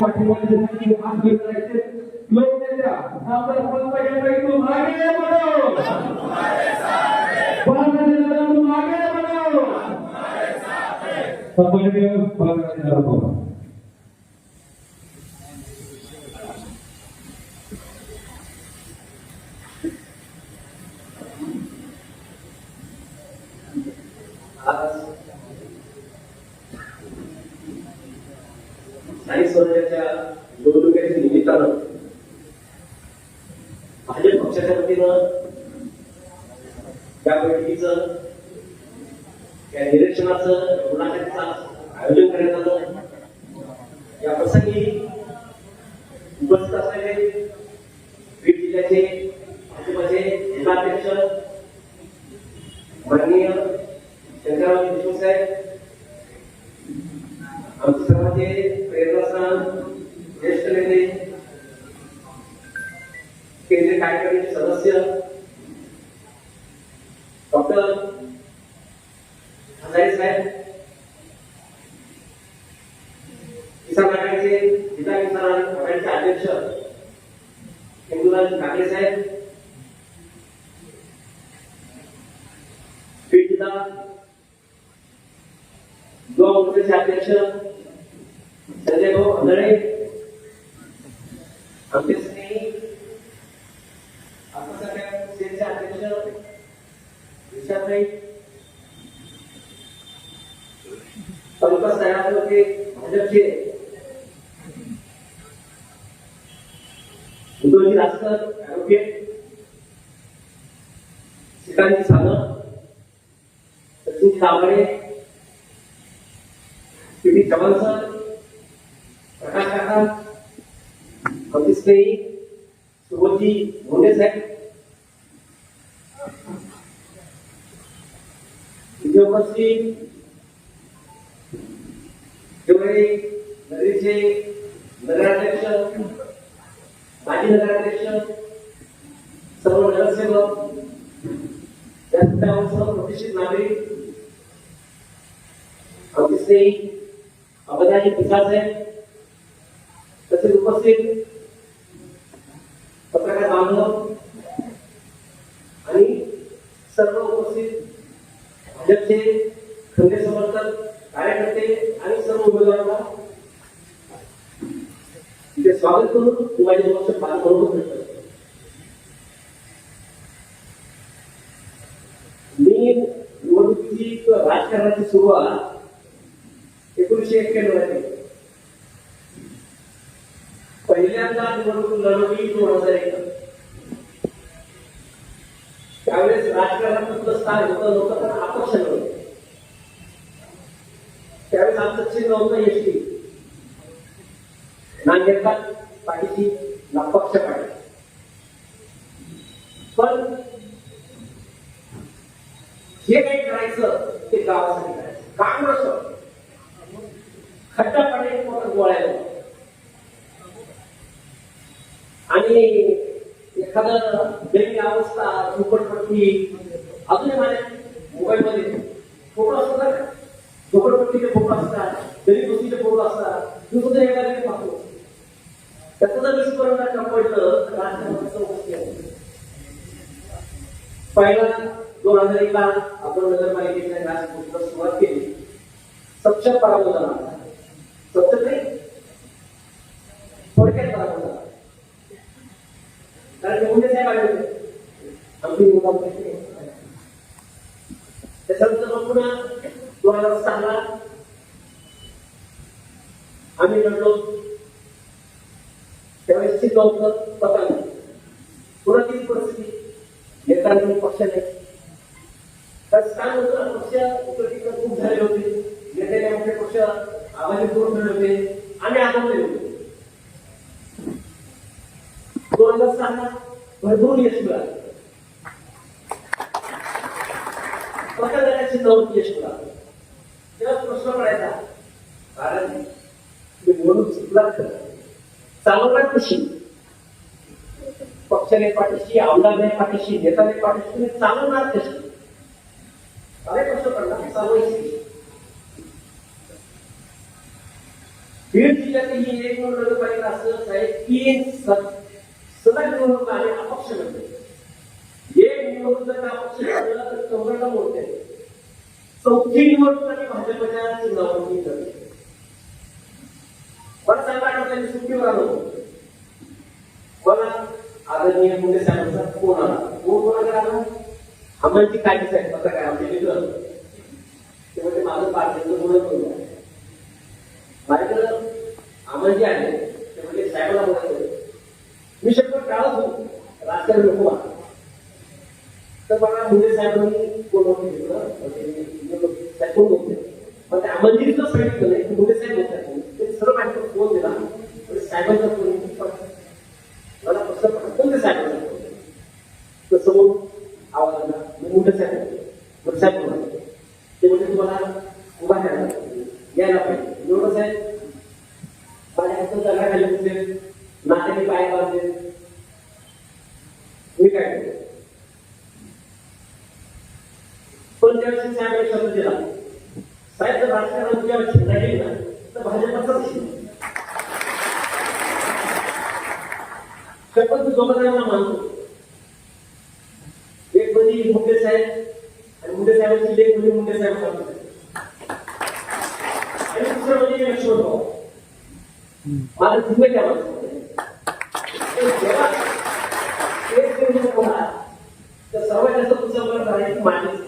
पाठीमागे हात घेऊन जायचे. लोक त्याच्या नावाला पंकजा ताई, तू मागे बढ़ो. पंकजा दादा, तू मागे बढ़ो. पंकजा, पंकजा दादा, बोला. आज स्थानिक स्वराज्याच्या निवडणुकीच्या निमित्तानं भाजप पक्षाच्या वतीनं त्या बैठकीचं त्या निरीक्षणाचं मुलाखतीचं आयोजन करण्यात आलं. या प्रसंगी उपस्थित असलेले बीड जिल्ह्याचे भाजपचे जिल्हाध्यक्ष माननीय शंकरराव देशमुख साहेब आमचे सर्वांचे प्रेरणास्थान ज्येष्ठ नेते केंद्रीय कार्यकारिणीचे सदस्य डॉक्टर भाजपचे उद्धवजी रासकर ऍडव्होकेट श्रीकांतजी साधन Sachin Kamble. PT Chavan sir. प्रकाश काका आमचे स्नेही सुबोधजी मोठे साहेब. इथे उपस्थित जेवढे नगरीचे नगराध्यक्ष माजी नगराध्यक्ष सर्व नगरसेवक त्यावर सर्व प्रतिष्ठित नागरिक आमचे अबदाजी तसेच उपस्थित पत्रकार बांधव आणि सर्व उपस्थित भाजपचे खंदे समर्थक कार्यकर्ते आणि सर्व उमेदवारांना इथे स्वागत करून मी माझ्या समक्ष बांधव करतो मी निवडणुकीची राजकारणाची सुरुवात एकोणीशे एक्क्याण्णवमध्ये पहिल्यांदा निवडणूक लढवली दोन हजार एक. त्यावेळेस राजकारणात स्थान होतं लोक तर आकर्षण नव्हतं त्यावेळेस नव्हतं चिन्ह होतं एसटी नांदेडला पाठीशी पक्ष पाठी पण जे काही करायचं ते गावासाठी करायचं. काम नसतं खड्डा पाणी मोठं गोळायला आणि एखादं दैनिक अवस्था झोपडपट्टी अजूनही माझ्या मोबाईलमध्ये फोटो असतात ना झोपडपट्टीचे फोटो असतात गरीब गोष्टीचे फोटो असतात मी सुद्धा एखाद्याने पाहतो. त्याचं जर विस्मरण पडलं तर राजकारणाचं पहिला दोन हजार एकला आपण नगरपालिकेच्या राजकोषला सुरुवात केली. सक्षम पराभव सत्य नाही. थोडक्यात पराभव कारण ते मुंडे साहेब आले होते. आमची मुलं त्याच्यानंतर मग पुन्हा दोन हजार सहाला आम्ही लढलो त्यावेळेस चिन्ह पता पुरातील परिस्थिती नेत्यांनी पक्ष नाही काय होतं पक्ष इकडे खूप झाले होते. नेत्याने आमचे पक्ष आवाजी करून झाले होते. आम्ही आदमले होते. दोन हजार सहा भरपूर यश मिळालं. प्रकल्पाची नव्हती यश मिळालं. तेव्हा प्रश्न पडायचा. कारण निवडणूक चालवणार कशी पक्षाने पाठीशी आमदारने पाठीशी नेताने पाठीशी तुम्ही चालवणार कशी? अरे प्रश्न पडला. चालवायची बीड जिल्ह्यातील ही एक नगरपालिका असं आहे तीन स- सलग आणि अपक्ष म्हणते एक निवडणूक जर का अपक्ष लढला तर चौघांना मोडते चौथी निवडणूक भाजपच्या चिन्हावरती करते मला साहेब आठवतं सुट्टीवर आलो होतो. मला आदरणीय मुंडे साहेबांचा फोन आला. फोन कोणाकडे आला आम्हाला काय साहेब. आता काय आमचे मित्र. ते म्हणजे माझं पार्टीचं बोलत होतं माझ्याकडं आम्हाला जे आहे ते म्हणजे साहेबाला बोलायचं मी शक्य काळच होतो राजकारण नको तर मला मुंडे साहेबांनी करू? पण त्यावेळेस शब्द दिला साहेब जर राजकारण तुझ्या शिकला गेली ना तर भाजपचाच शिकला शपथ जोपर्यंत मानतो एक म्हणजे मुंडे साहेब आणि मुंडे साहेबांची लेख म्हणजे मुंडे साहेब सांगतो आणि दुसरं म्हणजे लक्ष्मण भाऊ माझं तुम्ही काय म्हणतो तर सर्वात जास्त माझीच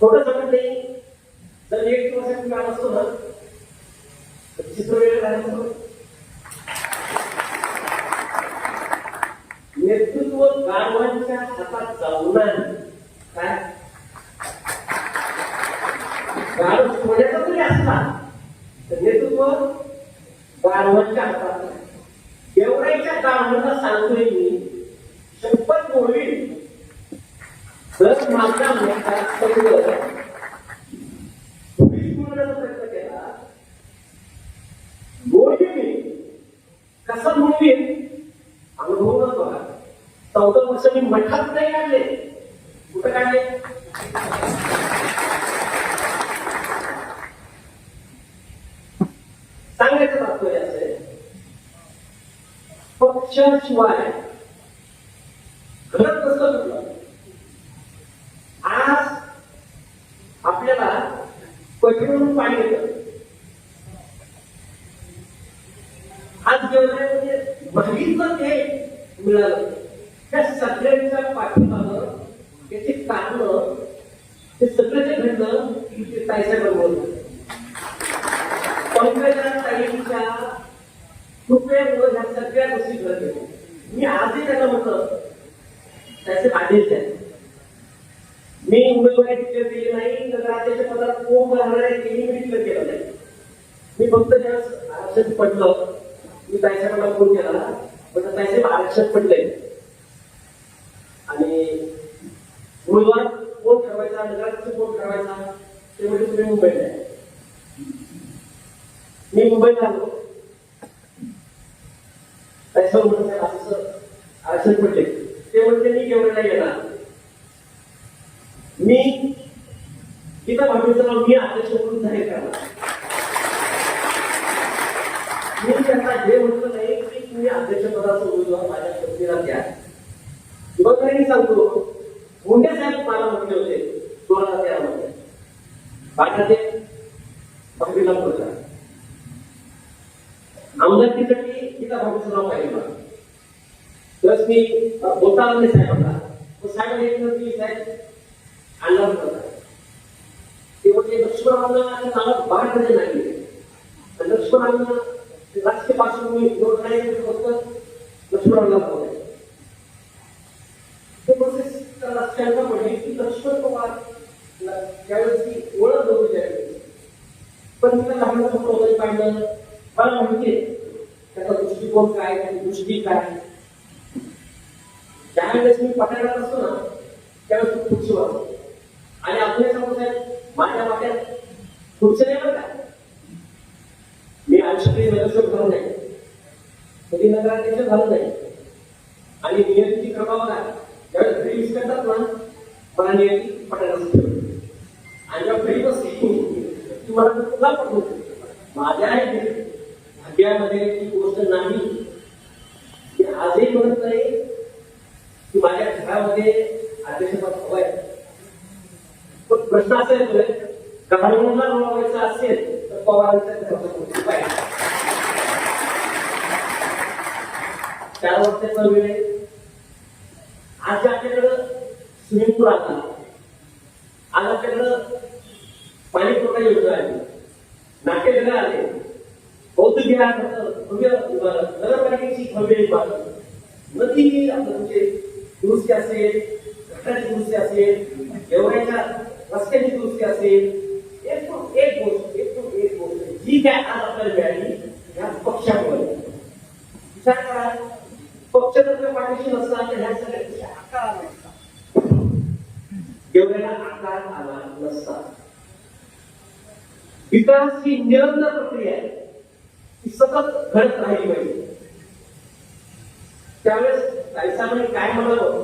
थोडं सांगत नाही. जर एक दिवसासाठी काम असतो ना तर चित्र वेगळं झालं असतं. नेतृत्व गाढवांच्या हातात जाऊ नाही काय? गाढव सोन्याचा जरी असला तर नेतृत्व गाढवांच्या हातात. नाही. सांगतोय मी शपथ मोडवी जर माझ्या मोठा प्रयत्न केला. मोडवी मी कसं मोडवी अनुभव बघा. चौदा वर्ष मी मठात नाही काढले कुठं काढले सांगायचं तात्पर्य असं आहे पक्षाशिवाय घडत कसं कुठलं आज आपल्याला पटवून पाणी येतं आज जेवणामध्ये माहितीचं म्हणजे ते मिळालं त्या सगळ्यांच्या पाठीमागं त्याचे कारण ते सगळं जे घडलं ते ताईसाहेबांमुळे पंकजा ताईंच्या कृपयामुळे सगळ्या गोष्टी घडल्या मी आजही त्याला म्हटलं त्याचे आदेश आहेत मी उमेदवारी डिक्लेअर केली नाही नगराध्यक्ष पदात कोण राहणार आहे तेही मी डिक्लेअर केलं नाही. मी फक्त ज्यावेळेस आरक्षण पडलं मी ताईसाहेबांना फोन केला पण ताईसाहेब आरक्षण पडलंय आणि उमेदवार कोण ठरवायचा नगराध्यक्ष कोण ठरवायचा ते म्हणजे तुम्ही मुंबईला आहे. मी मुंबईला आलो असं म्हणत असं असं म्हणजे ते म्हणते मी केवढं नाही येणार. मी गीता भागवतचं नाव मी अध्यक्ष म्हणून जाहीर करणार मी त्यांना हे म्हटलं नाही की तुम्ही अध्यक्षपदाचा उमेदवार माझ्या पत्नीला द्या किंवा तरी मी सांगतो मुंडे साहेब मला म्हटले होते दोन हजार तेरा मध्ये पाठाते बघीला बोलला आमदारकीसाठी गीता भागवतचं नाव पाहिजे मला प्लस मी बोलता आला नाही साहेबांना मग साहेब एक दिवस साहेब आणला होता ते म्हणजे लक्ष्मणांना नावात बाहेर कधी नाही. आणि लक्ष्मणांना राजकीय पार्श्वभूमी जोड नाही फक्त लक्ष्मणांना बोलाय ते प्रोसेस त्याला शंका पडली की लक्ष्मण पवार त्यावेळेस ती ओळख नव्हती त्यावेळेस पण तिला लहान मोठं वगैरे पाहिलं मला माहितीये त्याचा दृष्टिकोन काय त्याची दृष्टी काय ज्यावेळेस मी पठारात असतो ना त्यावेळेस खूप खुशी वाटतो आणि आपले सांगू साहेब माझ्या वाट्यात खुर्ची नाही बरं का मी आयुष्यात कधी नगरसेवक झालो नाही कधी नगराध्यक्ष झालं नाही. आणि नियतीची क्रमावर आहे. ज्यावेळेस घरी विचारतात ना मला नियती पटायला आणि जेव्हा फ्री बसली ती मला पुन्हा पण माझ्या भाग्यामध्ये ती गोष्ट नाही. की आजही म्हणत नाही की माझ्या घरामध्ये अध्यक्षपद हवंय. पण प्रश्न असा येतोय गव्हर्नमेंटला मिळवायचं असेल तर पवारांच्या घराचं कुठे पाहिजे चार वर्षाचा वेळ आहे. आज आपल्याकडं स्विमिंग पूल आला आज आपल्याकडं पाणी पुरवठा योजना आहे. नाट्यगृह आले बौद्ध विहार भव्य इमारत नगरपालिकेची भव्य इमारत. नदी आपलं म्हणजे दुरुस्ती असेल घटनाची दुरुस्ती असेल एवढ्याच्या रस्त्याची दुरुस्ती असेल एक तो एक गोष्ट एक तो एक गोष्ट जी काय आज आपल्याला मिळाली या पक्षामुळे. विचार करा. ह्या नसता एवढ्याला आकार आला नसता. विकास ही निरंतर प्रक्रिया आहे. ती सतत घडत राहिली पाहिजे. त्यावेळेस साहेबांनी काय म्हणावं?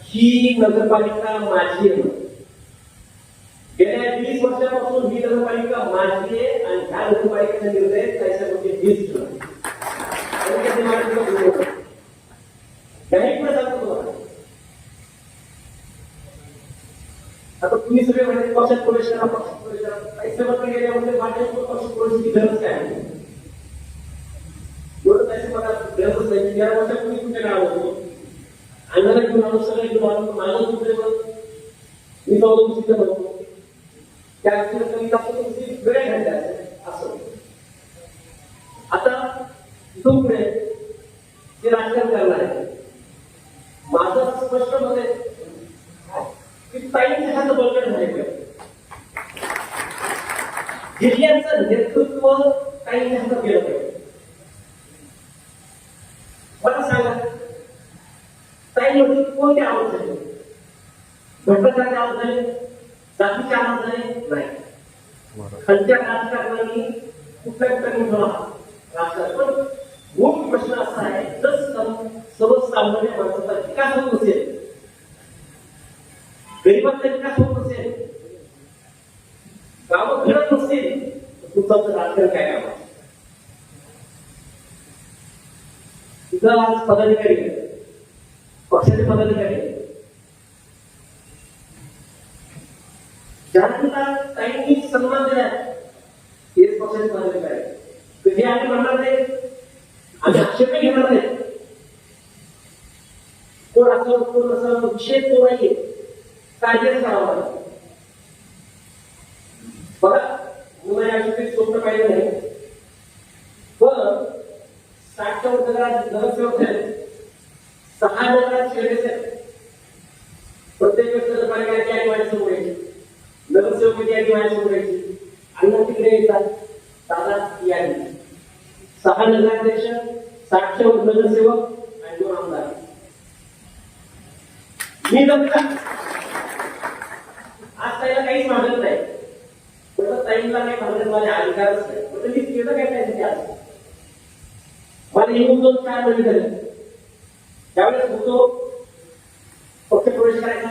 ही नगरपालिका माझी आहे. गेल्या वीस वर्षापासून ही नगरपालिका माझी आहे आणि ह्या नगरपालिकेचा निर्णय साहेबांचे वीस काही पण सांगतो तुम्हाला आता तुम्ही सगळे म्हणजे पक्षात प्रवेश करा पक्षात प्रवेश करा. पैसे मात्र माझ्या पक्षात प्रवेशाची गरज काय आहे? एवढं पैसे मला गरजच नाही. तेरा होतो? अंगाला घेऊन आलो सगळं घेऊन आलो माझं तुमचे मी चौदा गोष्टीचं त्या वेळ असं. आता इथून जे राजकारण करणार आहे. माझं स्पष्ट मत आहे. की ताईंचे हात बळकट झाले पाहिजे. जिल्ह्याचं नेतृत्व ताईंच्या हातात गेलं पाहिजे. मला सांगा ताई नेतृत्व कोणते आवाज झाले? घटकाचे आवाज झाले? जातीचे आवाज झाले? नाही. खालच्या राजकारणाने कुठल्या कुठल्या ठेवा राजकारण. मूळ प्रश्न असा आहे जर सम- सर्वसामान्य माणसाचा विकास होत नसेल गरिबांचा विकास होत नसेल गावं घडत नसेल तर तुमचं राजकारण काय काम तिथं आज पदाधिकारी. पक्षाचे पदाधिकारी. ज्यांना काहींनी सन्मान दिला तेच पक्षाचे पदाधिकारी. कधी आम्ही म्हणणार नाही आणि आक्षेप घेणार नाही कोण असा कोण असा विषय तो नाहीये काळजीच करावा लागतो बघा मुलं या आयुष्यात स्वप्न पाहिलं नाही पण साठच्या वर नगरात नगरसेवक आहेत सहा नगरात शेडेस आहेत प्रत्येक वेळेस नगरपालिकेची आधी माझ्यासमोर यायची नगरसेवकाची आधी माझ्यासमोर यायची अण्णा तिकडे येतात दादा ती आली सहा नगराध्यक्ष सातशे वर नगरसेवक आणि दोन आमदार मी दत्त आज ताईला काहीच मागत नाही म्हटलं ताईला काही मागत माझे अधिकारच नाही म्हटलं मी केलं काय त्यासाठी आज त्यावेळेस होतो पक्ष प्रवेश करायचा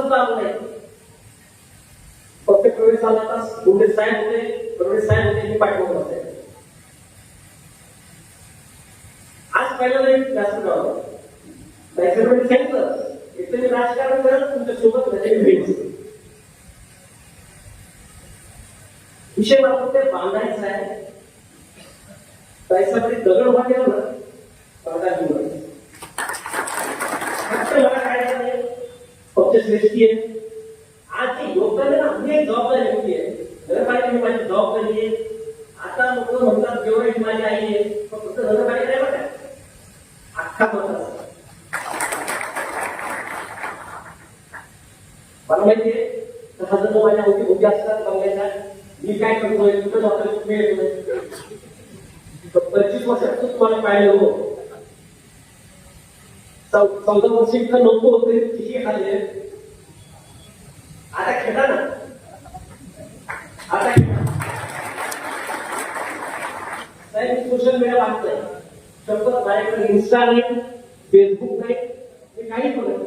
सुद्धा आलो नाही. पक्ष प्रवेश झाला गुंडे साहेब होते प्रवेश साहेब होते पाठवत होते आज पहिल्यांदा एक व्यासपीठावर सांगितलं एक राजकारण करत तुमच्यासोबत त्याची भेट विषय फक्त बांधायचा आहे. त्यासाठी म्हणजे दगड उभा केला ना पडदा घेऊन फक्त श्रेष्ठी आहे. आज जे योगदान आहे एक जबाबदारी होती आहे. नगरपालिका माझी जबाबदारी आहे. आता लोक म्हणतात जेवढे माझी आई आहे पण फक्त नगरपालिका नाही बघा अख्खा मतदार मला माहितीये दहा जण माझ्या होती होती असतात बघायला मी काय करतोय कुठं जातोय कुठे येतोय? पंचवीस वर्षात तुम्हाला पाहिलं हो. चौदा वर्ष इतकं नको होते किती खाल्ले? आता खेळा ना. आता सोशल मीडिया वाचतोय शब्द माझ्याकडे इन्स्टा नाही फेसबुक नाही हे काही पण नाही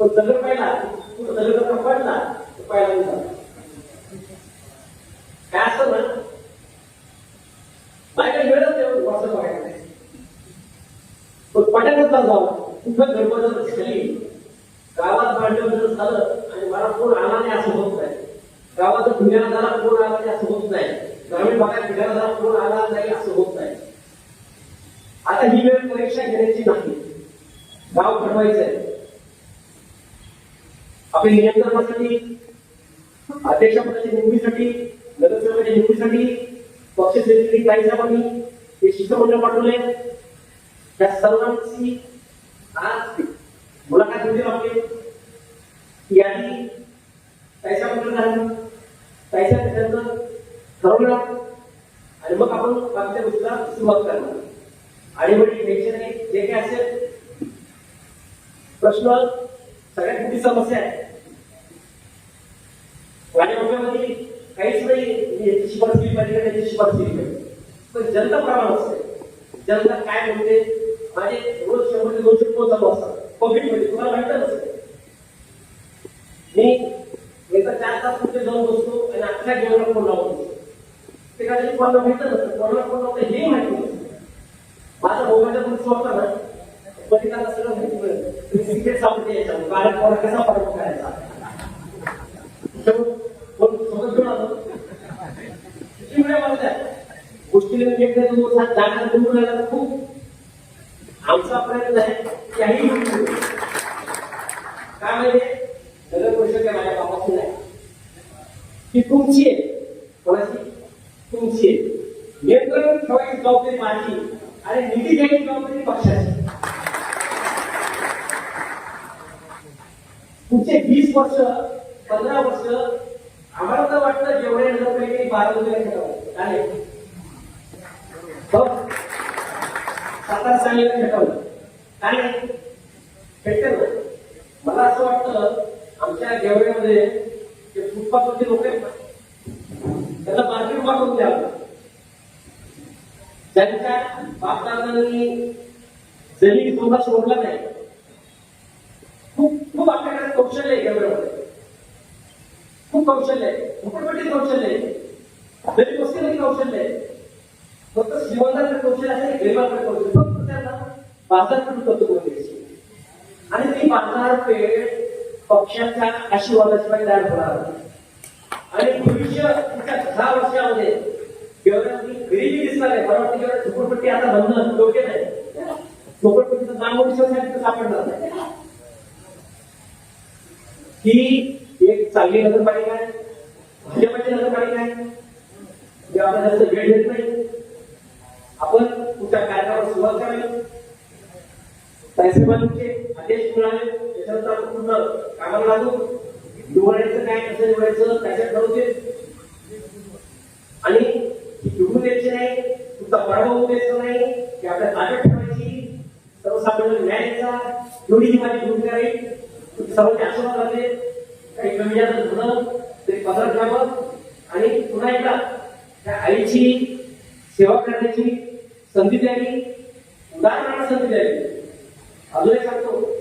पण दगड पाहिला दगड पडला तो पाहिला काय असं ना माझ्या वेळच तेवढं वाचत वाटत. नाही मग पटाकतला कुठं गडबडत झाली? गावात भांडवलं झालं आणि मला कोण आला नाही असं होत नाही. गावात पुण्याला कोण आला नाही असं होत नाही. ग्रामीण भागात फिरायला कोण आला नाही असं होत नाही. आता ही वेळ परीक्षा घेण्याची नाही. गाव घडवायचं आहे आपल्या नियंत्रणासाठी अध्यक्षपदाच्या निवडीसाठी नगरसेवकाच्या निवडीसाठी पक्ष सेक्रेटरी काही साहेबांनी हे शिष्टमंडळ पाठवले त्या सर्वांची आज मुलाखत घेतली आपली यादी पैसा त्याच्याबद्दल झाली पैसा त्याच्यानंतर ठरवलं आणि मग आपण आमच्या गोष्टीला सुरुवात करणार आणि म्हणजे टेन्शन आहे जे काही असेल प्रश्न सगळ्यात मोठी समस्या आहे माझ्या डोक्यामध्ये काहीच नाही याची शिफारस केली पाहिजे का? त्याची शिफारस केली पाहिजे. पण जनता प्रमाण असते. जनता काय म्हणते? माझे रोज शंभर ते दोनशे फोन चालू असतात. पब्लिकमध्ये तुम्हाला माहीत नसते मी एकदा चार तास कुठे जाऊन बसतो आणि आपल्या जेवणाला फोन लावून बसतो ते कदाचित कोणाला माहीत नसतं. कोणाला फोन लावतं हे माहिती नसतं. माझा मोबाईलचा तुम्ही सोडता ना पलिकाला सगळं माहिती मिळतं सिक्रेट सापडते याच्यामध्ये कारण कोणा कसा फरक करायचा कोण सोबत घेऊन आलो? किती वेळा गोष्टीला खूप आमचा प्रयत्न आहे त्याही काय म्हणजे नगर परिषद काय माझ्या नाही. ती तुमची आहे. कोणाची? तुमची आहे. नियंत्रण ठेवायची जबाबदारी माझी. आणि निधी द्यायची जबाबदारी पक्षाची. पुढचे वीस वर्ष पंधरा वर्ष आम्हाला तर वाटतं जेवढे नगरपैकी बारा वगैरे खेळावं काय हो सातारा सांगलीला काय खेळते मला असं वाटतं आमच्या जेवढ्यामध्ये ते फुटपाथवरचे लोक आहेत ना त्यांना मार्केट उभा द्यावं त्यांच्या बापदादांनी जमिनी सोडला सोडला नाही. खूप खूप आपल्याकडे कौशल्य आहे एवढ्यामध्ये खूप कौशल्य आहे. झोपडपट्टी कौशल्य आहे. जरी वस्तीमध्ये कौशल्य आहे. फक्त श्रीमंतांकडे कौशल्य असेल गरिबांकडे कौशल्य. फक्त त्यांना बाजारपेठ करतो कोणी आणि ती बाजारपेठ पक्षाच्या आशीर्वादाशिवाय तयार होणार आणि भविष्य पुढच्या दहा वर्षामध्ये केवळ गरिबी दिसणार आहे. मला वाटतं केवळ झोपडपट्टी आता बंद योग्य नाही. झोपडपट्टीचं नाम दिवसासाठी सापडणार नाही. ही एक चांगली नगरपालिका आहे भाजपाची नगरपालिका आहे जे आपल्याला जास्त वेळ देत नाही. आपण तुमच्या कार्यक्रमाला सुरुवात करावी. साहेबांचे आदेश मिळाले. त्याच्यानंतर आपण पूर्ण कामाला लागू. निवडायचं काय कसं निवडायचं त्याच्यात ठरवते आणि निवडून द्यायची नाही तुमचा पराभव होऊ द्यायचा नाही. की आपल्या ताब्यात ठेवायची. सर्वसामान्य न्यायाचा एवढी ही माझी भूमिका राहील. तुमचे सर्वांचे आशीर्वाद राहते काही कमी जास्त झालं तरी पदरात घ्यावं आणि पुन्हा एकदा त्या आईची सेवा करण्याची संधी द्यावी उदाहरणार्थ संधी द्यावी. अजून एक सांगतो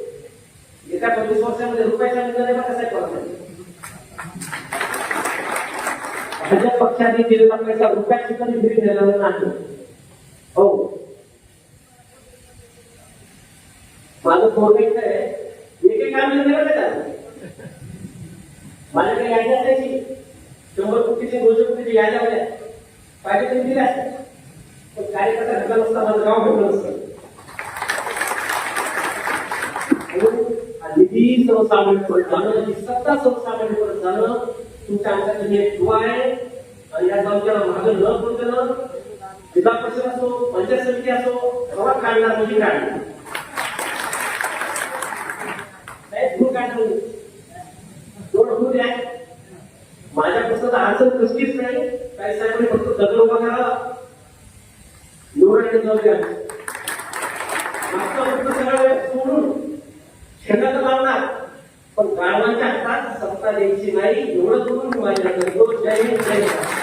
येत्या पंचवीस वर्षामध्ये रुपयाचा निर्णय बघा कसा करत भाजप पक्षाने दिलेला पैसा रुपयात सुद्धा निधी दिलेला नाही. हो. माझं पोरग आहे. एक एक काम निर्णय बघा मला काही यायला असायची शंभर कोटीचे दोनशे कोटीचे यायला होत्या पाहिजे तुम्ही दिल्या असत्या. पण कार्यकर्ता भेटला नसता माझं गाव भेटलं नसतं. निधी सर्वसामान्य परत सर्वसामान्यपर्यंत जाणं ही सत्ता सर्वसामान्य परत जाणं तुमच्या आमच्याकडे एक दुवा आहे. आणि या तालुक्याला मागं न पडणं जिल्हा परिषद असो पंचायत समिती असो सर्वात काढणार म्हणजे काढणार नाही धूळ काढणार नाही. एवढं आहे. माझ्या माझ्यापासून तर अडचण कसलीच नाही. काही साहेबांनी फक्त दगड उभा करा. निवडून जाऊ द्या मागचा फक्त सगळा सोडून शेतात लावणार. पण गाडवांच्या हातात सत्ता द्यायची नाही. एवढं करून मी माझ्याकडे जय हिंद, जय महाराष्ट्र.